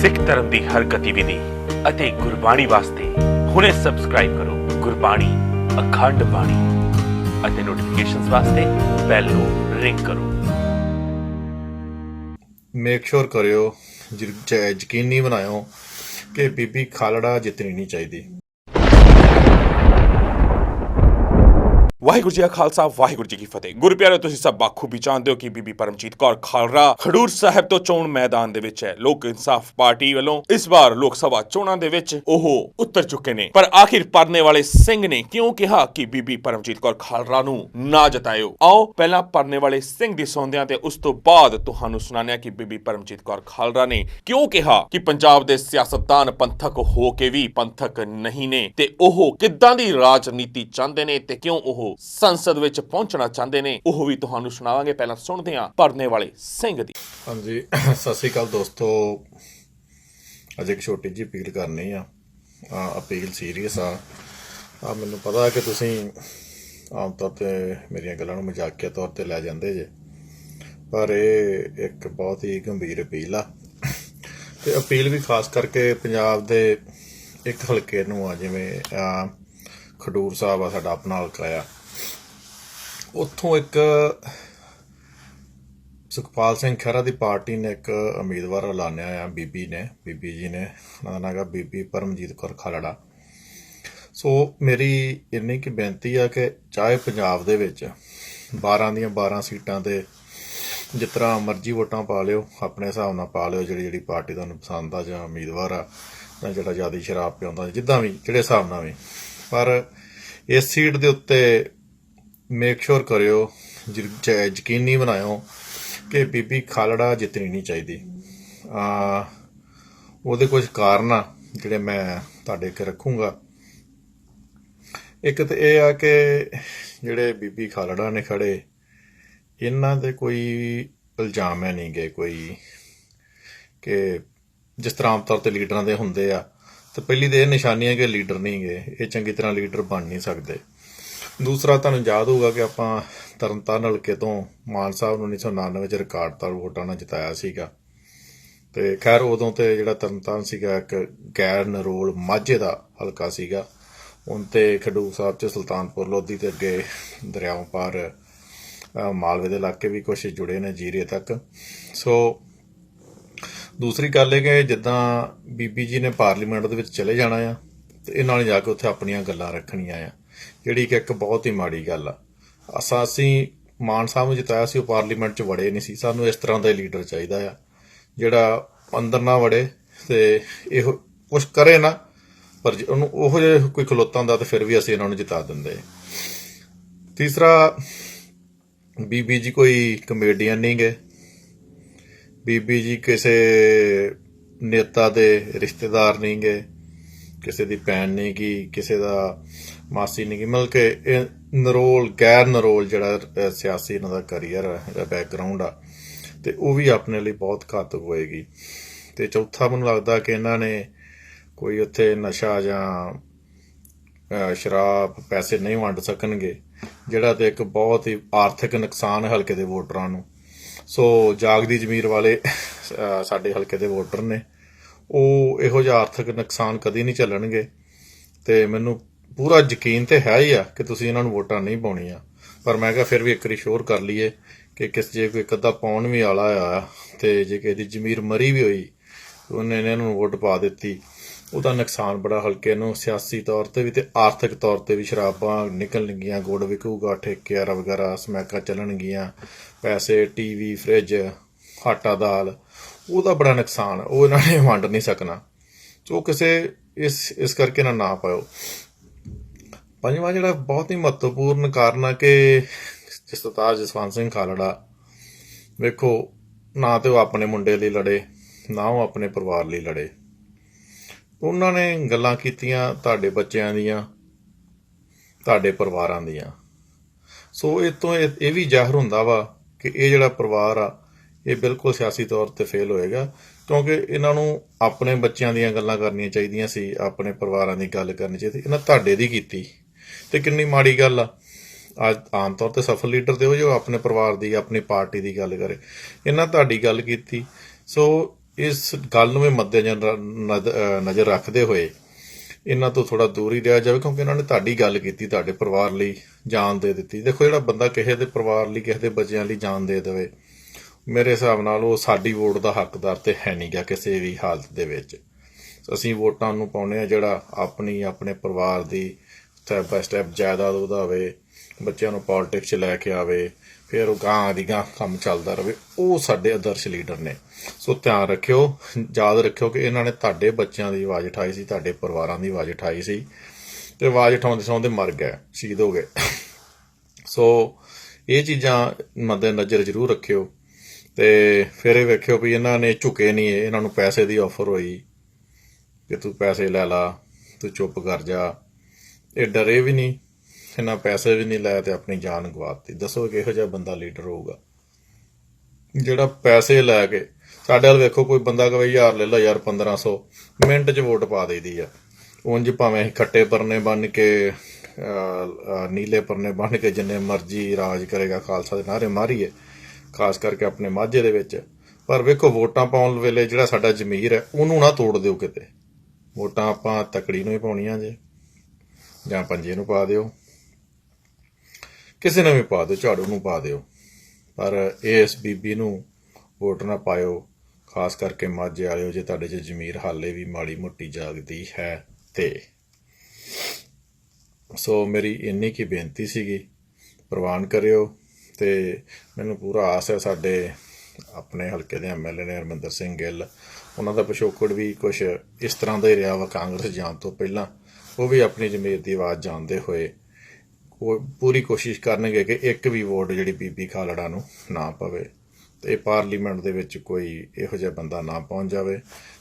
ਸਿੱਖ ਧਰਮ ਦੀ ਹਰ ਗਤੀਵਿਧੀ ਅਤੇ ਗੁਰਬਾਣੀ ਵਾਸਤੇ ਹੁਣੇ ਸਬਸਕ੍ਰਾਈਬ ਕਰੋ ਗੁਰਬਾਣੀ ਅਖੰਡ ਬਾਣੀ ਅਤੇ ਨੋਟੀਫਿਕੇਸ਼ਨਸ ਵਾਸਤੇ ਬੈਲ ਨੂੰ ਰਿੰਗ ਕਰੋ। ਮੇਕ ਸ਼ੋਰ ਕਰਿਓ ਯਕੀਨੀ ਬਣਾਇਓ ਕਿ ਬੀਬੀ ਖਾਲੜਾ ਜਿੱਤਣੀ ਨਹੀਂ ਚਾਹੀਦੀ। ਵਾਹਿਗੁਰੂ ਜੀ ਕਾ ਖਾਲਸਾ, ਵਾਹਿਗੁਰੂ ਜੀ ਕੀ ਫਤਿਹ। ਗੁਰੂ ਤੁਸੀਂ ਸਭ ਬਾਖੂਬੀ ਜਾਣਦੇ ਹੋ ਕਿ ਬੀਬੀ ਪਰਮਜੀਤ ਕੌਰ ਖਾਲੜਾ ਖਡੂਰ ਸਾਹਿਬ ਤੋਂ ਚੋਣ ਮੈਦਾਨ ਦੇ ਵਿੱਚ ਹੈ। ਲੋਕ ਇਨਸਾਫ ਪਾਰਟੀ ਵੱਲੋਂ ਇਸ ਵਾਰ ਲੋਕ ਸਭਾ ਚੋਣਾਂ ਦੇ ਵਿੱਚ ਉਹ ਉਤਰ ਚੁੱਕੇ ਨੇ। ਪਰ ਆਖਿਰ ਪਰਨੇ ਵਾਲੇ ਸਿੰਘ ਨੇ ਕਿਉਂ ਕਿਹਾ ਕਿ ਬੀਬੀ ਪਰਮਜੀਤ ਕੌਰ ਖਾਲੜਾ ਨੂੰ ਨਾ ਜਤਾਇਓ? ਆਓ, ਪਹਿਲਾਂ ਪਰਨੇ ਵਾਲੇ ਸਿੰਘ ਦੀ ਸੌਂਦਿਆਂ ਤੇ ਉਸ ਤੋਂ ਬਾਅਦ ਤੁਹਾਨੂੰ ਸੁਣਾਉਂਦੇ ਹਾਂ ਕਿ ਬੀਬੀ ਪਰਮਜੀਤ ਕੌਰ ਖਾਲਰਾ ਨੇ ਕਿਉਂ ਕਿਹਾ ਕਿ ਪੰਜਾਬ ਦੇ ਸਿਆਸਤਦਾਨ ਪੰਥਕ ਹੋ ਕੇ ਵੀ ਪੰਥਕ ਨਹੀਂ ਨੇ ਤੇ ਉਹ ਕਿੱਦਾਂ ਦੀ ਰਾਜਨੀਤੀ ਚਾਹੁੰਦੇ ਨੇ ਤੇ ਕਿਉਂ ਉਹ ਸੰਸਦ ਵਿੱਚ ਪਹੁੰਚਣਾ ਚਾਹੁੰਦੇ ਨੇ, ਉਹ ਵੀ ਤੁਹਾਨੂੰ ਸੁਣਾਵਾਂਗੇ, ਪਹਿਲਾਂ ਸੁਣਦੇ ਹਾਂ ਪਰਨੇ ਵਾਲੇ ਸਿੰਘ ਦੀ। ਹਾਂਜੀ ਸਤਿ ਸ਼੍ਰੀ ਅਕਾਲ ਦੋਸਤੋ। ਅੱਜ ਇੱਕ ਛੋਟੀ ਜਿਹੀ ਅਪੀਲ ਕਰਨੀ ਆ। ਅਪੀਲ ਸੀਰੀਅਸ ਆ। ਆ ਮੈਨੂੰ ਪਤਾ ਕਿ ਤੁਸੀਂ ਆਮ ਤੌਰ ਤੇ ਮੇਰੀਆਂ ਗੱਲਾਂ ਨੂੰ ਮਜ਼ਾਕੀਆ ਤੌਰ ਤੇ ਲੈ ਜਾਂਦੇ ਜੇ। ਪਰ ਇਹ ਇੱਕ ਬਹੁਤ ਹੀ ਗੰਭੀਰ ਅਪੀਲ ਆ। ਤੇ ਅਪੀਲ ਵੀ ਖਾਸ ਕਰਕੇ ਪੰਜਾਬ ਦੇ ਇੱਕ ਹਲਕੇ ਨੂੰ ਆ, ਜਿਵੇਂ ਖਡੂਰ ਸਾਹਿਬ ਆ ਸਾਡਾ ਆਪਣਾ ਹਲਕਾ ਆ। ਉੱਥੋਂ ਇੱਕ ਸੁਖਪਾਲ ਸਿੰਘ ਖਹਿਰਾ ਦੀ ਪਾਰਟੀ ਨੇ ਇੱਕ ਉਮੀਦਵਾਰ ਐਲਾਨਿਆ ਆ, ਬੀਬੀ ਨੇ, ਬੀਬੀ ਜੀ ਨੇ। ਉਹਨਾਂ ਦਾ ਨਾਮ ਹੈਗਾ ਬੀਬੀ ਪਰਮਜੀਤ ਕੌਰ ਖਾਲੜਾ। ਸੋ ਮੇਰੀ ਇੰਨੀ ਕਿ ਬੇਨਤੀ ਆ ਕਿ ਚਾਹੇ ਪੰਜਾਬ ਦੇ ਵਿੱਚ 12 ਦੀਆਂ 12 ਸੀਟਾਂ ਤੇ ਜਿਸ ਤਰ੍ਹਾਂ ਮਰਜ਼ੀ ਵੋਟਾਂ ਪਾ ਲਿਓ, ਆਪਣੇ ਹਿਸਾਬ ਨਾਲ ਪਾ ਲਿਓ, ਜਿਹੜੀ ਜਿਹੜੀ ਪਾਰਟੀ ਤੁਹਾਨੂੰ ਪਸੰਦ ਆ ਜਾਂ ਉਮੀਦਵਾਰ ਆ, ਜਾਂ ਜਿਹੜਾ ਜ਼ਿਆਦਾ ਸ਼ਰਾਬ ਪਿਆਉਂਦਾ ਜਿੱਦਾਂ ਵੀ, ਜਿਹੜੇ ਹਿਸਾਬ ਨਾਲ ਵੀ। ਪਰ ਇਸ ਸੀਟ ਦੇ ਉੱਤੇ ਮੇਕ ਸ਼ੋਰ ਕਰਿਓ ਜ- ਯਕੀਨੀ ਬਣਾਇਓ ਕਿ ਬੀਬੀ ਖਾਲੜਾ ਜਿੱਤਣੀ ਨਹੀਂ ਚਾਹੀਦੀ। ਆ, ਉਹਦੇ ਕੁਝ ਕਾਰਨ ਆ ਜਿਹੜੇ ਮੈਂ ਤੁਹਾਡੇ ਅੱਗੇ ਰੱਖੂੰਗਾ। ਇੱਕ ਤਾਂ ਇਹ ਆ ਕਿ ਜਿਹੜੇ ਬੀਬੀ ਖਾਲੜਾ ਨੇ ਖੜੇ, ਇਹਨਾਂ ਦੇ ਕੋਈ ਇਲਜ਼ਾਮ ਹੈ ਨਹੀਂ ਗਏ ਕੋਈ ਕਿ ਜਿਸ ਤਰ੍ਹਾਂ ਆਮ ਤੌਰ ਤੇ ਲੀਡਰਾਂ ਦੇ ਹੁੰਦੇ ਆ, ਤੇ ਪਹਿਲੀ ਤੇ ਇਹ ਨਿਸ਼ਾਨੀ ਹੈ ਕਿ ਲੀਡਰ ਨਹੀਂ ਗਏ ਇਹ ਚੰਗੀ ਤਰ੍ਹਾਂ ਲੀਡਰ ਬਣ ਨਹੀਂ ਸਕਦੇ। ਦੂਸਰਾ ਤੁਹਾਨੂੰ ਯਾਦ ਹੋਊਗਾ ਕਿ ਆਪਾਂ ਤਰਨਤਾਰਨ ਹਲਕੇ ਤੋਂ ਮਾਨ ਸਾਹਿਬ ਨੂੰ 1999 ਵਿੱਚ ਰਿਕਾਰਡ ਤਾਲ ਵੋਟਾਂ ਨਾਲ ਜਿਤਾਇਆ ਸੀਗਾ। ਤੇ ਖੈਰ ਉਦੋਂ ਤੇ ਜਿਹੜਾ ਤਰਨਤਾਰਨ ਸੀਗਾ ਇੱਕ ਗੈਰ ਨਰੋਲ ਮਾਝੇ ਦਾ ਹਲਕਾ ਸੀਗਾ। ਹੁਣ ਤੇ ਖਡੂਰ ਸਾਹਿਬ ਚ ਸੁਲਤਾਨਪੁਰ ਲੋਧੀ ਤੇ ਅੱਗੇ ਦਰਿਆਵਾਂ ਪਾਰ ਮਾਲਵੇ ਦੇ ਇਲਾਕੇ ਵੀ ਕੁਝ ਜੁੜੇ ਨੇ ਜੀਰੇ ਤੱਕ। ਸੋ ਦੂਸਰੀ ਗੱਲ ਇਹ ਕਿ ਜਿੱਦਾਂ ਬੀਬੀ ਜੀ ਨੇ ਪਾਰਲੀਮੈਂਟ ਦੇ ਵਿੱਚ ਚਲੇ ਜਾਣਾ ਆ, ਤੇ ਇਹਨਾਂ ਨੇ ਜਾ ਕੇ ਉੱਥੇ ਆਪਣੀਆਂ ਗੱਲਾਂ ਰੱਖਣੀਆਂ ਆ। ਜਿਹੜੀ ਕਿ ਇੱਕ ਬਹੁਤ ਹੀ ਮਾੜੀ ਗੱਲ ਆ। ਅਸਾਂ ਅਸੀਂ ਮਾਨ ਸਾਹਿਬ ਨੂੰ ਜਿਤਾਇਆ ਸੀ, ਉਹ ਪਾਰਲੀਮੈਂਟ 'ਚ ਵੜੇ ਨਹੀਂ ਸੀ। ਸਾਨੂੰ ਇਸ ਤਰ੍ਹਾਂ ਦਾ ਲੀਡਰ ਚਾਹੀਦਾ ਆ, ਜਿਹੜਾ ਅੰਦਰ ਨਾ ਵੜੇ ਤੇ ਇਹੋ ਕੁਝ ਕਰੇ ਨਾ, ਪਰ ਉਹਨੂੰ ਉਹੋ ਜਿਹਾ ਕੋਈ ਖਲੋਤਾ ਹੁੰਦਾ ਤਾਂ ਫਿਰ ਵੀ ਅਸੀਂ ਇਹਨਾਂ ਨੂੰ ਜਿਤਾ ਦਿੰਦੇ ਤੀਸਰਾ, ਬੀਬੀ ਜੀ ਕੋਈ ਕਮੇਡੀਅਨ ਨਹੀਂ ਗਏ ਬੀਬੀ ਜੀ ਕਿਸੇ ਨੇਤਾ ਦੇ ਰਿਸ਼ਤੇਦਾਰ ਨਹੀਂ ਗਏ ਕਿਸੇ ਦੀ ਭੈਣ ਨਹੀਂ ਗੀ, ਕਿਸੇ ਦਾ ਮਾਸੀ ਨਹੀਂ ਮਤਲਬ ਕਿ ਇਹ ਨਰੋਲ, ਗੈਰ ਨਰੋਲ ਜਿਹੜਾ ਸਿਆਸੀ ਇਹਨਾਂ ਦਾ ਕੈਰੀਅਰ ਹੈ ਇਹਦਾ ਬੈਕਗ੍ਰਾਉਂਡ ਆ, ਤੇ ਉਹ ਵੀ ਆਪਣੇ ਲਈ ਬਹੁਤ ਘਾਤਕ ਹੋਏਗੀ। ਤੇ ਚੌਥਾ ਮੈਨੂੰ ਲੱਗਦਾ ਕਿ ਇਹਨਾਂ ਨੇ ਕੋਈ ਉੱਥੇ ਨਸ਼ਾ ਜਾਂ ਸ਼ਰਾਬ ਪੈਸੇ ਨਹੀਂ ਵੰਡ ਸਕਣਗੇ, ਜਿਹੜਾ ਤੇ ਇੱਕ ਬਹੁਤ ਹੀ ਆਰਥਿਕ ਨੁਕਸਾਨ ਹਲਕੇ ਦੇ ਵੋਟਰਾਂ ਨੂੰ। ਸੋ ਜਾਗਦੀ ਜ਼ਮੀਰ ਵਾਲੇ ਸਾਡੇ ਹਲਕੇ ਦੇ ਵੋਟਰ ਨੇ, ਉਹ ਇਹੋ ਜਿਹਾ ਆਰਥਿਕ ਨੁਕਸਾਨ ਕਦੀ ਨਹੀਂ ਚੱਲਣਗੇ ਤੇ ਮੈਨੂੰ ਪੂਰਾ ਯਕੀਨ ਤੇ ਹੈ ਹੀ ਆ ਕਿ ਤੁਸੀਂ ਇਹਨਾਂ ਨੂੰ ਵੋਟਾਂ ਨਹੀਂ ਪਾਉਣੀਆਂ। ਪਰ ਮੈਂ ਕਿਹਾ ਫਿਰ ਵੀ ਇੱਕ ਵਾਰੀ ਸ਼ੋਰ ਕਰ ਲਈਏ ਕਿ ਕਿਸ ਜੇ ਕੋਈ ਕਦਾ ਪਾਉਣ ਵੀ ਵਾਲਾ ਆ ਤੇ ਜੇ ਕਿਸੇ ਦੀ ਜ਼ਮੀਰ ਮਰੀ ਵੀ ਹੋਈ ਉਹਨੇ ਇਹਨਾਂ ਨੂੰ ਵੋਟ ਪਾ ਦਿੱਤੀ। ਉਹਦਾ ਨੁਕਸਾਨ ਬੜਾ ਹਲਕੇ ਨੂੰ, ਸਿਆਸੀ ਤੌਰ ਤੇ ਵੀ ਤੇ ਆਰਥਿਕ ਤੌਰ ਤੇ ਵੀ ਸ਼ਰਾਬਾਂ ਨਿਕਲਣਗੀਆਂ ਗੁੜ ਵਿਕੂਗਾ ਠੇਕਿਆਂ ਵਗੈਰਾ ਸਮੈਕਾਂ ਚੱਲਣਗੀਆਂ, ਪੈਸੇ, ਟੀਵੀ, ਫ੍ਰਿਜ, ਆਟਾ ਦਾਲ, ਉਹਦਾ ਬੜਾ ਨੁਕਸਾਨ, ਉਹ ਇਹਨਾਂ ਨੇ ਵੰਡ ਨਹੀਂ ਸਕਣਾ। ਸੋ ਕਿਸੇ ਇਸ ਇਸ ਕਰਕੇ ਨਾ ਨਾ ਪਾਓ ਪੰਜਵਾਂ ਜਿਹੜਾ ਬਹੁਤ ਹੀ ਮਹੱਤਵਪੂਰਨ ਕਾਰਨ ਆ ਕਿ ਸਰਦਾਰ ਜਸਵੰਤ ਸਿੰਘ ਖਾਲੜਾ, ਵੇਖੋ, ਨਾ ਤੇ ਉਹ ਆਪਣੇ ਮੁੰਡੇ ਲਈ ਲੜੇ, ਨਾ ਉਹ ਆਪਣੇ ਪਰਿਵਾਰ ਲਈ ਲੜੇ। ਉਹਨਾਂ ਨੇ ਗੱਲਾਂ ਕੀਤੀਆਂ ਤੁਹਾਡੇ ਬੱਚਿਆਂ ਦੀਆਂ, ਤੁਹਾਡੇ ਪਰਿਵਾਰਾਂ ਦੀਆਂ। ਸੋ ਇਹ ਤੋਂ ਇਹ ਇਹ ਵੀ ਜ਼ਾਹਰ ਹੁੰਦਾ ਵਾ ਕਿ ਇਹ ਜਿਹੜਾ ਪਰਿਵਾਰ ਆ, ਇਹ ਬਿਲਕੁਲ ਸਿਆਸੀ ਤੌਰ ਤੇ ਫੇਲ ਹੋਏਗਾ, ਕਿਉਂਕਿ ਇਹਨਾਂ ਨੂੰ ਆਪਣੇ ਬੱਚਿਆਂ ਦੀਆਂ ਗੱਲਾਂ ਕਰਨੀਆਂ ਚਾਹੀਦੀਆਂ ਸੀ, ਆਪਣੇ ਪਰਿਵਾਰਾਂ ਦੀ ਗੱਲ ਕਰਨੀ ਚਾਹੀਦੀ, ਇਹਨਾਂ ਤੁਹਾਡੇ ਦੀ ਕੀਤੀ। ਤੇ ਕਿੰਨੀ ਮਾੜੀ ਗੱਲ ਆ। ਅੱਜ ਆਮ ਤੌਰ ਤੇ ਸਫਲ ਲੀਡਰ ਦੇ ਉਹ ਜੋ ਆਪਣੇ ਪਰਿਵਾਰ ਦੀ, ਆਪਣੀ ਪਾਰਟੀ ਦੀ ਗੱਲ ਕਰੇ। ਇਹਨਾਂ ਤੁਹਾਡੀ ਗੱਲ ਕੀਤੀ। ਸੋ ਇਸ ਗੱਲ ਨੂੰ ਵੀ ਮੱਦੇ ਨਜ਼ਰ ਰੱਖਦੇ ਹੋਏ ਇਹਨਾਂ ਤੋਂ ਥੋੜਾ ਦੂਰ ਹੀ ਰਿਹਾ ਜਾਵੇ, ਕਿਉਂਕਿ ਇਹਨਾਂ ਨੇ ਤੁਹਾਡੀ ਗੱਲ ਕੀਤੀ, ਤੁਹਾਡੇ ਪਰਿਵਾਰ ਲਈ ਜਾਨ ਦੇ ਦਿੱਤੀ। ਦੇਖੋ, ਜਿਹੜਾ ਬੰਦਾ ਕਿਸੇ ਦੇ ਪਰਿਵਾਰ ਲਈ, ਕਿਸੇ ਦੇ ਬੱਚਿਆਂ ਲਈ ਜਾਨ ਦੇ ਦੇਵੇ, ਮੇਰੇ ਹਿਸਾਬ ਨਾਲ ਉਹ ਸਾਡੀ ਵੋਟ ਦਾ ਹੱਕਦਾਰ ਤੇ ਹੈ ਨਹੀਂ ਗਾ ਕਿਸੇ ਵੀ ਹਾਲਤ ਦੇ ਵਿੱਚ। ਅਸੀਂ ਵੋਟਾਂ ਨੂੰ ਪਾਉਨੇ ਆ ਜਿਹੜਾ ਆਪਣੀ, ਆਪਣੇ ਪਰਿਵਾਰ ਦੀ ਸਟੈਪ ਬਾਈ ਸਟੈਪ ਜਾਇਦਾਦ ਵਧਾਵੇ, ਬੱਚਿਆਂ ਨੂੰ ਪੋਲਿਟਿਕਸ 'ਚ ਲੈ ਕੇ ਆਵੇ, ਫਿਰ ਉਹ ਗਾਂ ਦੀ ਗਾਂ ਕੰਮ ਚੱਲਦਾ ਰਹੇ ਉਹ ਸਾਡੇ ਆਦਰਸ਼ ਲੀਡਰ ਨੇ। ਸੋ ਧਿਆਨ ਰੱਖਿਓ, ਯਾਦ ਰੱਖਿਓ ਕਿ ਇਹਨਾਂ ਨੇ ਤੁਹਾਡੇ ਬੱਚਿਆਂ ਦੀ ਆਵਾਜ਼ ਉਠਾਈ ਸੀ, ਤੁਹਾਡੇ ਪਰਿਵਾਰਾਂ ਦੀ ਆਵਾਜ਼ ਉਠਾਈ ਸੀ, ਤੇ ਆਵਾਜ਼ ਉਠਾਉਂਦੇ ਸੌਂਦੇ ਮਰ ਗਏ, ਸ਼ਹੀਦ ਹੋ ਗਏ। ਸੋ ਇਹ ਚੀਜ਼ਾਂ ਮੱਦੇ ਨਜ਼ਰ ਜ਼ਰੂਰ ਰੱਖਿਓ, ਤੇ ਫਿਰ ਇਹ ਵੇਖਿਓ ਵੀ ਇਹਨਾਂ ਨੇ ਝੁਕੇ ਨਹੀਂ, ਇਹਨਾਂ ਨੂੰ ਪੈਸੇ ਦੀ ਆਫਰ ਹੋਈ, ਕਿ ਤੂੰ ਪੈਸੇ ਲੈ ਲਾ, ਤੂੰ ਚੁੱਪ ਕਰ ਜਾ ਇਹ ਡਰੇ ਵੀ ਨਹੀਂ, ਇਹਨਾਂ ਪੈਸੇ ਵੀ ਨਹੀਂ ਲਏ ਤੇ ਆਪਣੀ ਜਾਨ ਗਵਾਤੀ ਦੱਸੋ ਕਿਹੋ ਜਿਹਾ ਬੰਦਾ ਲੀਡਰ ਹੋਊਗਾ। ਜਿਹੜਾ ਪੈਸੇ ਲੈ ਕੇ, ਸਾਡੇ ਵੱਲ ਵੇਖੋ ਕੋਈ ਬੰਦਾ ਕਵੇ ਯਾਰ ਲੈ ਲਾ ਯਾਰ 1500 ਮਿੰਟ 'ਚ ਵੋਟ ਪਾ ਦੇਈਦੀ ਆ। ਉਂਝ ਭਾਵੇਂ ਅਸੀਂ ਖੱਟੇ ਪਰਨੇ ਬਣ ਕੇ ਨੀਲੇ ਪਰਨੇ ਬਣ ਕੇ ਜਿੰਨੇ ਮਰਜ਼ੀ ਰਾਜ ਕਰੇਗਾ, ਖਾਲਸਾ ਦੇ ਨਾਰੇ ਮਾਰੀਏ, ਖਾਸ ਕਰਕੇ ਆਪਣੇ ਮਾਝੇ ਦੇ ਵਿੱਚ। ਪਰ ਵੇਖੋ, ਵੋਟਾਂ ਪਾਉਣ ਵੇਲੇ ਜਿਹੜਾ ਸਾਡਾ ਜ਼ਮੀਰ ਹੈ, ਉਹਨੂੰ ਨਾ ਤੋੜ ਦਿਓ ਕਿਤੇ। ਵੋਟਾਂ ਆਪਾਂ ਤਕੜੀ ਨੂੰ ਹੀ ਪਾਉਣੀਆਂ ਜੇ। ਜਾਂ ਪੰਜੇ ਨੂੰ ਪਾ ਦਿਓ। ਕਿਸੇ ਨੂੰ ਵੀ ਪਾ ਦਿਓ, ਝਾੜੂ ਨੂੰ ਪਾ ਦਿਓ। ਪਰ ਇਸ ਬੀਬੀ ਨੂੰ ਵੋਟ ਨਾ ਪਾਇਓ, ਖਾਸ ਕਰਕੇ ਮਾਝੇ ਵਾਲਿਓ, ਜੇ ਤੁਹਾਡੇ 'ਚ ਜ਼ਮੀਰ ਹਾਲੇ ਵੀ ਮਾੜੀ ਮੋਟੀ ਜਾਗਦੀ ਹੈ ਤੇ। ਸੋ ਮੇਰੀ ਇੰਨੀ ਕੀ ਬੇਨਤੀ ਸੀਗੀ, ਪ੍ਰਵਾਨ ਕਰਿਓ ਤੇ ਮੈਨੂੰ ਪੂਰਾ ਆਸ ਹੈ ਸਾਡੇ ਆਪਣੇ ਹਲਕੇ ਦੇ ਐਮਐਲਏ ਨੇ ਹਰਮੰਦਰ ਸਿੰਘ ਗਿੱਲ, ਉਹਨਾਂ ਦਾ ਪਿਛੋਕੜ ਵੀ ਕੁਝ ਇਸ ਤਰ੍ਹਾਂ ਦਾ ਹੀ ਰਿਹਾ ਵਾ ਕਾਂਗਰਸ ਜਾਣ ਤੋਂ ਪਹਿਲਾਂ। ਉਹ ਵੀ ਆਪਣੀ ਜ਼ਮੀਰ ਦੀ ਆਵਾਜ਼ ਜਾਣਦੇ ਹੋਏ ਉਹ ਪੂਰੀ ਕੋਸ਼ਿਸ਼ ਕਰਨਗੇ ਕਿ ਇੱਕ ਵੀ ਵੋਟ ਜਿਹੜੀ ਬੀਬੀ ਖਾਲੜਾ ਨੂੰ ਨਾ ਪਵੇ ਤੇ ਪਾਰਲੀਮੈਂਟ ਦੇ ਵਿੱਚ ਕੋਈ ਇਹੋ ਜਿਹਾ ਬੰਦਾ ਨਾ ਪਹੁੰਚ ਜਾਵੇ।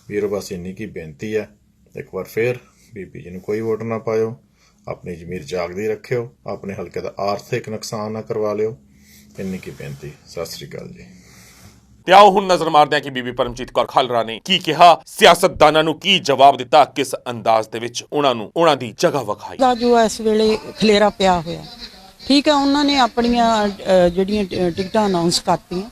ਵੀਰੋ, ਬਸ ਇੰਨੀ ਕੀ ਬੇਨਤੀ ਹੈ। ਇੱਕ ਵਾਰ ਫੇਰ ਬੀਬੀ ਜੀ ਨੂੰ ਕੋਈ ਵੋਟ ਨਾ ਪਾਇਓ, ਆਪਣੀ ਜ਼ਮੀਰ ਜਾਗਦੀ ਰੱਖਿਓ, ਆਪਣੇ ਹਲਕੇ ਦਾ ਆਰਥਿਕ ਨੁਕਸਾਨ ਨਾ ਕਰਵਾ ਲਿਓ। ਇੰਨੀ ਕੀ ਬੇਨਤੀ। ਸਤਿ ਸ੍ਰੀ ਅਕਾਲ ਜੀ। ਤੇ ਆਓ ਹੁਣ ਨਜ਼ਰ ਮਾਰਦੇ ਹਾਂ ਕਿ ਬੀਬੀ ਪਰਮਜੀਤ ਕੌਰ ਖਾਲਰਾ ਨੇ ਕੀ ਕਿਹਾ? ਸਿਆਸਤਦਾਨਾਂ ਨੂੰ ਕੀ ਜਵਾਬ ਦਿੱਤਾ? ਕਿਸ ਅੰਦਾਜ਼ ਦੇ ਵਿੱਚ ਉਹਨਾਂ ਨੂੰ ਉਹਨਾਂ ਦੀ ਜਗ੍ਹਾ ਵਿਖਾਈ? ਦਾ ਜੋ ਇਸ ਵੇਲੇ ਖਲੇਰਾ ਪਿਆ ਹੋਇਆ। ਠੀਕ ਹੈ, ਉਹਨਾਂ ਨੇ ਆਪਣੀਆਂ ਜਿਹੜੀਆਂ ਟਿਕਟਾਂ ਅਨਾਉਂਸ ਕਰਤੀਆਂ,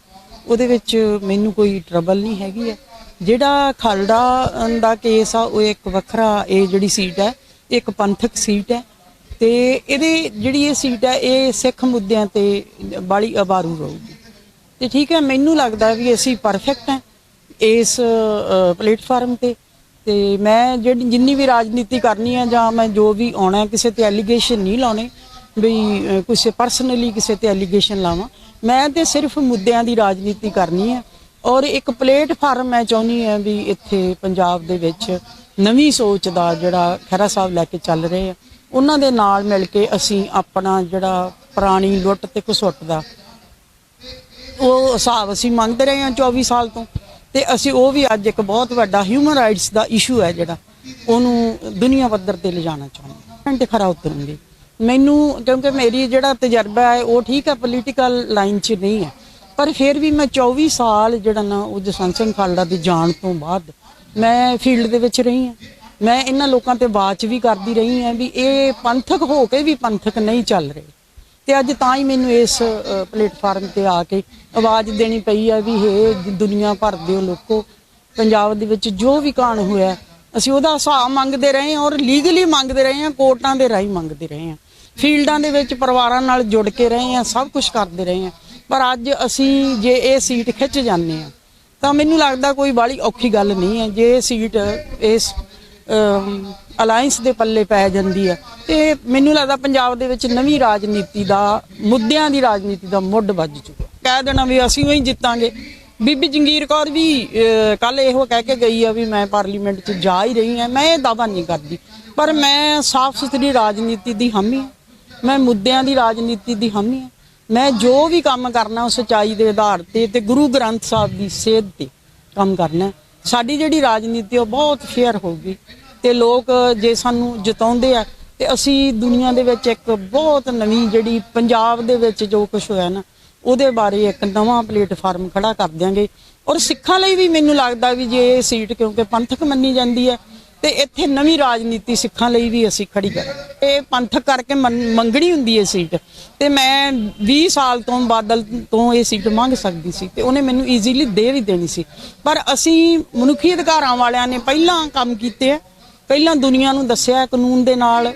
ਉਹਦੇ ਵਿੱਚ ਮੈਨੂੰ ਕੋਈ ਟਰਬਲ ਨਹੀਂ ਹੈਗੀ ਹੈ। ਜਿਹੜਾ ਖਾਲੜਾ ਦਾ ਕੇਸ ਆ, ਉਹ ਇੱਕ ਵੱਖਰਾ, ਇਹ ਜਿਹੜੀ ਸੀਟ ਹੈ, ਇੱਕ ਪੰਥਕ ਸੀਟ ਹੈ ਤੇ ਇਹਦੀ, ਜਿਹੜੀ ਇਹ ਸੀਟ ਹੈ, ਇਹ ਸਿੱਖ ਮੁੱਦਿਆਂ ਤੇ ਬਾਲੀ ਅਬਾਰੂ ਰਹੂਗੀ। ਤੇ ਠੀਕ ਹੈ, ਮੈਨੂੰ ਲੱਗਦਾ ਵੀ ਅਸੀਂ ਪਰਫੈਕਟ ਹੈ ਇਸ ਪਲੇਟਫਾਰਮ ਤੇ। ਤੇ ਮੈਂ ਜਿਹੜੀ, ਜਿੰਨੀ ਵੀ ਰਾਜਨੀਤੀ ਕਰਨੀ ਹੈ ਜਾਂ ਮੈਂ ਜੋ ਵੀ ਆਉਣਾ ਕਿਸੇ ਤੇ ਐਲੀਗੇਸ਼ਨ ਨਹੀਂ ਲਾਉਣੇ ਵੀ ਕਿਸੇ ਪਰਸਨਲੀ ਕਿਸੇ ਤੇ ਐਲੀਗੇਸ਼ਨ ਲਾਵਾਂ। ਮੈਂ ਤੇ ਸਿਰਫ ਮੁੱਦਿਆਂ ਦੀ ਰਾਜਨੀਤੀ ਕਰਨੀ ਹੈ ਔਰ ਇੱਕ ਪਲੇਟਫਾਰਮ ਮੈਂ ਚਾਹੁੰਦੀ ਹਾਂ ਵੀ ਇੱਥੇ ਪੰਜਾਬ ਦੇ ਵਿੱਚ ਨਵੀਂ ਸੋਚ ਦਾ ਜਿਹੜਾ ਖਹਿਰਾ ਸਾਹਿਬ ਲੈ ਕੇ ਚੱਲ ਰਹੇ ਆ, ਉਹਨਾਂ ਦੇ ਨਾਲ ਮਿਲ ਕੇ ਅਸੀਂ ਆਪਣਾ ਜਿਹੜਾ ਪੁਰਾਣੀ ਲੁੱਟ ਤੇ ਘਸੁੱਟ ਦਾ ਉਹ ਹਿਸਾਬ ਅਸੀਂ ਮੰਗਦੇ ਰਹੇ ਹਾਂ 24 ਸਾਲ ਤੋਂ। ਤੇ ਅਸੀਂ ਉਹ ਵੀ ਅੱਜ ਇੱਕ ਬਹੁਤ ਵੱਡਾ ਹਿਊਮਨ ਰਾਈਟਸ ਦਾ ਇਸ਼ੂ ਹੈ ਜਿਹੜਾ। ਉਹਨੂੰ ਦੁਨੀਆ ਪੱਧਰ ਤੇ ਲਿਜਾਣਾ ਚਾਹੁੰਦੇ ਹਾਂ। ਤੇ ਖਰਾ ਉਤਰਨਗੇ। ਮੈਨੂੰ, ਕਿਉਂਕਿ ਮੇਰੀ ਜਿਹੜਾ ਤਜਰਬਾ ਹੈ, ਉਹ ਠੀਕ ਹੈ ਪੋਲੀਟੀਕਲ ਲਾਈਨ 'ਚ ਨਹੀਂ ਹੈ। ਪਰ ਫਿਰ ਵੀ ਮੈਂ 24 ਸਾਲ ਜਿਹੜਾ ਨਾ ਉਹ ਜਸਵੰਤ ਸਿੰਘ ਖਾਲੜਾ ਦੀ ਜਾਣ ਤੋਂ ਬਾਅਦ ਮੈਂ ਫੀਲਡ ਦੇ ਵਿੱਚ ਰਹੀ ਹਾਂ। ਮੈਂ ਇਹਨਾਂ ਲੋਕਾਂ ਤੇ ਬਾਤ ਵੀ ਕਰਦੀ ਰਹੀ ਹਾਂ ਵੀ ਇਹ ਪੰਥਕ ਹੋ ਕੇ ਵੀ ਪੰਥਕ ਨਹੀਂ ਚੱਲ ਰਹੇ। ਤੇ ਅੱਜ ਤਾਂ ਹੀ ਮੈਨੂੰ ਇਸ ਪਲੇਟਫਾਰਮ ਤੇ ਆ ਕੇ ਆਵਾਜ਼ ਦੇਣੀ ਪਈ ਆ ਵੀ ਇਹ ਦੁਨੀਆ ਭਰ ਦੇ ਲੋਕੋ, ਪੰਜਾਬ ਦੇ ਵਿੱਚ ਜੋ ਵੀ ਕਾਂਡ ਹੋਇਆ, ਅਸੀਂ ਉਹਦਾ ਹਿਸਾਬ ਮੰਗਦੇ ਰਹੇ ਹਾਂ ਔਰ ਲੀਗਲੀ ਮੰਗਦੇ ਰਹੇ ਹਾਂ, ਕੋਰਟਾਂ ਦੇ ਰਾਹੀਂ ਮੰਗਦੇ ਰਹੇ ਹਾਂ। ਫੀਲਡਾਂ ਦੇ ਵਿੱਚ ਪਰਿਵਾਰਾਂ ਨਾਲ ਜੁੜ ਕੇ ਰਹੇ ਹਾਂ, ਸਭ ਕੁਝ ਕਰਦੇ ਰਹੇ ਹਾਂ। ਪਰ ਅੱਜ ਅਸੀਂ ਜੇ ਇਹ ਸੀਟ ਖਿੱਚ ਜਾਂਦੇ ਹਾਂ, ਤਾਂ ਮੈਨੂੰ ਲੱਗਦਾ ਕੋਈ ਬਾਲੀ ਔਖੀ ਗੱਲ ਨਹੀਂ ਹੈ। ਜੇ ਇਹ ਸੀਟ, ਇਸ ਅਲਾਈਅੰਸ ਦੇ ਪੱਲੇ ਪੈ ਜਾਂਦੀ ਹੈ। ਤੇ ਮੈਨੂੰ ਲੱਗਦਾ ਪੰਜਾਬ ਦੇ ਵਿੱਚ ਨਵੀਂ ਰਾਜਨੀਤੀ ਦਾ, ਮੁੱਦਿਆਂ ਦੀ ਰਾਜਨੀਤੀ ਦਾ ਮੁੱਢ ਵੱਜ ਚੁੱਕਾ। ਕਹਿ ਦੇਣਾ ਵੀ ਅਸੀਂ ਹੀ ਜਿੱਤਾਂਗੇ। ਬੀਬੀ ਜੰਗੀਰ ਕੌਰ ਵੀ ਕੱਲ ਇਹੋ ਕਹਿ ਕੇ ਗਈ ਆ ਵੀ ਮੈਂ ਪਾਰਲੀਮੈਂਟ 'ਚ ਜਾ ਹੀ ਰਹੀ ਹਾਂ। ਮੈਂ ਇਹ ਦਾਅਵਾ ਨਹੀਂ ਕਰਦੀ। ਪਰ ਮੈਂ ਸਾਫ਼ ਸੁਥਰੀ ਰਾਜਨੀਤੀ ਦੀ ਹਾਮੀ ਹਾਂ। ਮੈਂ ਮੁੱਦਿਆਂ ਦੀ ਰਾਜਨੀਤੀ ਦੀ ਹਾਮੀ ਹਾਂ। ਮੈਂ ਜੋ ਵੀ ਕੰਮ ਕਰਨਾ ਉਹ ਸਚਾਈ ਦੇ ਆਧਾਰ ਤੇ ਤੇ ਗੁਰੂ ਗ੍ਰੰਥ ਸਾਹਿਬ ਦੀ ਸੇਧ ਤੇ ਕੰਮ ਕਰਨਾ ਸਾਡੀ ਜਿਹੜੀ ਰਾਜਨੀਤੀ ਉਹ ਬਹੁਤ ਫੇਅਰ ਹੋਊਗੀ। ਤੇ ਲੋਕ ਜੇ ਸਾਨੂੰ ਜਿਤਾਉਂਦੇ ਆ, ਤੇ ਅਸੀਂ ਦੁਨੀਆ ਦੇ ਵਿੱਚ ਇੱਕ ਬਹੁਤ ਨਵੀਂ ਜਿਹੜੀ ਪੰਜਾਬ ਦੇ ਵਿੱਚ ਜੋ ਕੁਝ ਹੋਇਆ ਨਾ, ਉਹਦੇ ਬਾਰੇ ਇੱਕ ਨਵਾਂ ਪਲੇਟਫਾਰਮ ਖੜਾ ਕਰ ਦਿਆਂਗੇ। ਔਰ ਸਿੱਖਾਂ ਲਈ ਵੀ ਮੈਨੂੰ ਲੱਗਦਾ ਵੀ ਜੇ ਇਹ ਸੀਟ ਕਿਉਂਕਿ ਪੰਥਕ ਮੰਨੀ ਜਾਂਦੀ ਹੈ, ਤੇ ਇੱਥੇ ਨਵੀਂ ਰਾਜਨੀਤੀ ਸਿੱਖਾਂ ਲਈ ਵੀ ਅਸੀਂ ਖੜੀ ਕਰਾਂਗੇ ਇਹ ਪੰਥਕ ਕਰਕੇ ਮੰਨ- ਮੰਗਣੀ ਹੁੰਦੀ ਹੈ ਸੀਟ। ਤੇ ਮੈਂ 20 ਸਾਲ ਤੋਂ ਬਾਦਲ ਤੋਂ ਇਹ ਸੀਟ ਮੰਗ ਸਕਦੀ ਸੀ, ਤੇ ਉਹਨੇ ਮੈਨੂੰ ਈਜ਼ੀਲੀ ਦੇ ਵੀ ਦੇਣੀ ਸੀ। ਪਰ ਅਸੀਂ ਮਨੁੱਖੀ ਅਧਿਕਾਰਾਂ ਵਾਲਿਆਂ ਨੇ ਪਹਿਲਾਂ ਕੰਮ ਕੀਤੇ ਆ ਪਹਿਲਾਂ ਦੁਨੀਆ ਨੂੰ ਦੱਸਿਆ ਕਾਨੂੰਨ ਦੇ ਨਾਲ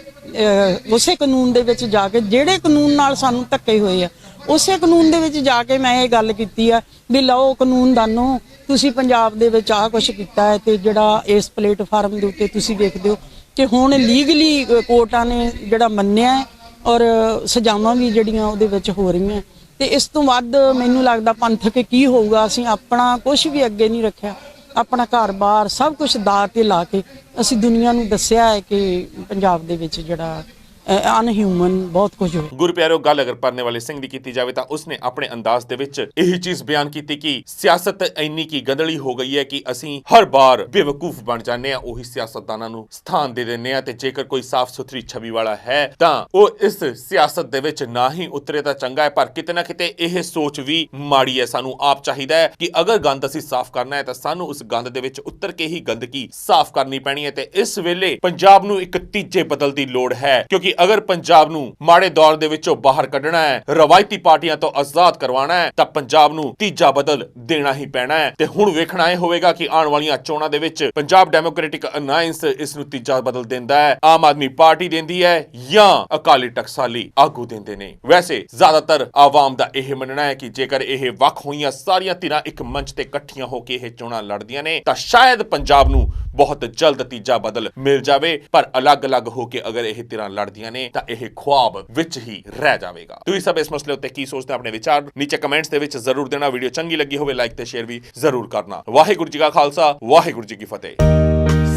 ਉਸੇ ਕਾਨੂੰਨ ਦੇ ਵਿੱਚ ਜਾ ਕੇ, ਜਿਹੜੇ ਕਾਨੂੰਨ ਨਾਲ ਸਾਨੂੰ ਧੱਕੇ ਹੋਏ ਆ, ਉਸੇ ਕਾਨੂੰਨ ਦੇ ਵਿੱਚ ਜਾ ਕੇ ਮੈਂ ਇਹ ਗੱਲ ਕੀਤੀ ਆ ਵੀ ਲਓ ਕਾਨੂੰਨ ਦਾਨੋ ਤੁਸੀਂ ਪੰਜਾਬ ਦੇ ਵਿੱਚ ਆਹ ਕੁਝ ਕੀਤਾ ਹੈ ਤੇ ਜਿਹੜਾ ਇਸ ਪਲੇਟਫਾਰਮ ਦੇ ਉੱਤੇ ਤੁਸੀਂ ਵੇਖਦੇ ਹੋ ਕਿ ਹੁਣ ਲੀਗਲੀ ਕੋਰਟਾਂ ਨੇ ਜਿਹੜਾ ਮੰਨਿਆ ਹੈ ਔਰ ਸਜ਼ਾਵਾਂ ਵੀ ਜਿਹੜੀਆਂ ਉਹਦੇ ਵਿੱਚ ਹੋ ਰਹੀਆਂ। ਤੇ ਇਸ ਤੋਂ ਵੱਧ ਮੈਨੂੰ ਲੱਗਦਾ ਪੰਥਕ ਕੀ ਹੋਊਗਾ, ਅਸੀਂ ਆਪਣਾ ਕੁਝ ਵੀ ਅੱਗੇ ਨਹੀਂ ਰੱਖਿਆ। ਆਪਣਾ ਘਰ-ਬਾਰ ਸਭ ਕੁਝ ਦਾਅ ਤੇ ਲਾ ਕੇ ਅਸੀਂ ਦੁਨੀਆ ਨੂੰ ਦੱਸਿਆ ਹੈ ਕਿ ਪੰਜਾਬ ਦੇ ਵਿੱਚ ਜਿਹੜਾ ਅਨਹਿਊਮਨ ਬਹੁਤ ਕੁਝ ਹੋ ਗੁਰਪਿਆਰੋ ਗੱਲ ਅਗਰ ਪਰਨੇ ਵਾਲੇ ਸਿੰਘ ਦੀ ਕੀਤੀ ਜਾਵੇ ਤਾਂ ਉਸਨੇ ਆਪਣੇ ਅੰਦਾਜ਼ ਦੇ ਵਿੱਚ ਇਹੀ ਚੀਜ਼ ਬਿਆਨ ਕੀਤੀ ਕਿ ਸਿਆਸਤ ਇੰਨੀ ਕੀ ਗੰਦਲੀ ਹੋ ਗਈ ਹੈ ਕਿ ਅਸੀਂ ਹਰ ਵਾਰ ਬੇਵਕੂਫ ਬਣ ਜਾਂਦੇ ਆ ਉਹੀ ਸਿਆਸਤਦਾਨਾਂ ਨੂੰ ਸਥਾਨ ਦੇ ਦਿੰਦੇ ਆ ਤੇ ਜੇਕਰ ਕੋਈ ਸਾਫ਼ ਸੁਥਰੀ ਛਵੀ ਵਾਲਾ ਹੈ ਤਾਂ ਉਹ ਇਸ ਸਿਆਸਤ ਦੇ ਵਿੱਚ ਨਾ ਹੀ ਉਤਰੇ ਤਾਂ ਚੰਗਾ ਹੈ, ਪਰ ਕਿਤੇ ਨਾ ਕਿਤੇ ਇਹ ਸੋਚ ਵੀ ਮਾੜੀ ਹੈ। ਸਾਨੂੰ ਆਪ ਚਾਹੀਦਾ ਹੈ ਕਿ ਅਗਰ ਗੰਦ ਅਸੀਂ ਸਾਫ਼ ਕਰਨਾ ਹੈ ਤਾਂ ਸਾਨੂੰ ਉਸ ਗੰਦ ਦੇ ਵਿੱਚ ਉਤਰ ਕੇ ਹੀ ਗੰਦਗੀ ਸਾਫ਼ ਕਰਨੀ ਪੈਣੀ ਹੈ ਤੇ ਇਸ ਵੇਲੇ ਪੰਜਾਬ ਨੂੰ ਇੱਕ ਤੀਜੇ ਬਦਲ ਦੀ ਲੋੜ ਹੈ, ਕਿਉਂਕਿ ਅਗਰ ਪੰਜਾਬ ਨੂੰ ਮਾੜੇ ਦੌਰ ਦੇ ਵਿੱਚੋਂ ਬਾਹਰ ਕੱਢਣਾ ਹੈ, ਰਵਾਇਤੀ ਪਾਰਟੀਆਂ ਤੋਂ ਆਜ਼ਾਦ ਕਰਵਾਉਣਾ ਹੈ, ਤਾਂ ਪੰਜਾਬ ਨੂੰ ਤੀਜਾ ਬਦਲ ਦੇਣਾ ਹੀ ਪੈਣਾ ਹੈ। ਤੇ ਹੁਣ ਵੇਖਣਾ ਇਹ ਹੋਵੇਗਾ ਕਿ ਆਉਣ ਵਾਲੀਆਂ ਚੋਣਾਂ ਦੇ ਵਿੱਚ ਪੰਜਾਬ ਡੈਮੋਕ੍ਰੈਟਿਕ ਅਲਾਈਅੰਸ ਇਸ ਨੂੰ ਤੀਜਾ ਬਦਲ ਦਿੰਦਾ ਹੈ। ਆਮ ਆਦਮੀ ਪਾਰਟੀ ਦਿੰਦੀ ਹੈ ਜਾਂ ਅਕਾਲੀ ਟਕਸਾਲੀ ਆਗੂ ਦਿੰਦੇ ਨੇ। ਵੈਸੇ ਜ਼ਿਆਦਾਤਰ ਆਵਾਮ ਦਾ ਇਹ ਮੰਨਣਾ ਹੈ ਕਿ ਜੇਕਰ ਇਹ ਵੱਖ ਹੋਈਆਂ ਸਾਰੀਆਂ ਧਿਰਾਂ ਇੱਕ ਮੰਚ ਤੇ ਇਕੱਠੀਆਂ ਹੋ ਕੇ ਇਹ ਚੋਣਾਂ ਲੜਦੀਆਂ ਨੇ, ਤਾਂ ਸ਼ਾਇਦ ਪੰਜਾਬ ਨੂੰ ਬਹੁਤ ਜਲਦ ਤੀਜਾ ਬਦਲ ਮਿਲ ਜਾਵੇ। ਪਰ ਅਲੱਗ-ਅਲੱਗ ਹੋ ਕੇ ਅਗਰ ਇਹ ਧਿਰਾਂ ਲੜਦੀਆਂ ਨੇ, ਤਾਂ ਇਹ ਖੁਆਬ ਵਿੱਚ ਹੀ ਰਹਿ ਜਾਵੇਗਾ। ਤੁਸੀਂ ਸਭ ਇਸ ਮਸਲੇ ਉੱਤੇ ਕੀ ਸੋਚਦੇ ਆਪਣੇ ਵਿਚਾਰ ਨੀਚੇ ਕਮੈਂਟਸ ਦੇ ਵਿੱਚ ਜ਼ਰੂਰ ਦੇਣਾ। ਵੀਡੀਓ ਚੰਗੀ ਲੱਗੀ ਹੋਵੇ, ਲਾਈਕ ਤੇ ਸ਼ੇਅਰ ਵੀ ਜ਼ਰੂਰ ਕਰਨਾ। ਵਾਹਿਗੁਰੂ ਜੀ ਕਾ ਖਾਲਸਾ, ਵਾਹਿਗੁਰੂ ਜੀ ਕੀ ਫਤਿਹ।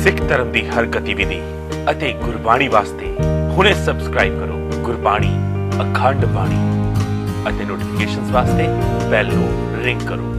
ਸਿੱਖ ਧਰਮ ਦੀ ਹਰ ਗਤੀਵਿਧੀ ਅਤੇ ਗੁਰਬਾਣੀ ਵਾਸਤੇ ਹੁਣੇ ਸਬਸਕ੍ਰਾਈਬ ਕਰੋ ਗੁਰਬਾਣੀ, ਅਖੰਡ ਬਾਣੀ ਅਤੇ ਨੋਟੀਫਿਕੇਸ਼ਨਸ ਵਾਸਤੇ ਬੈਲ ਨੂੰ ਰਿੰਗ ਕਰੋ।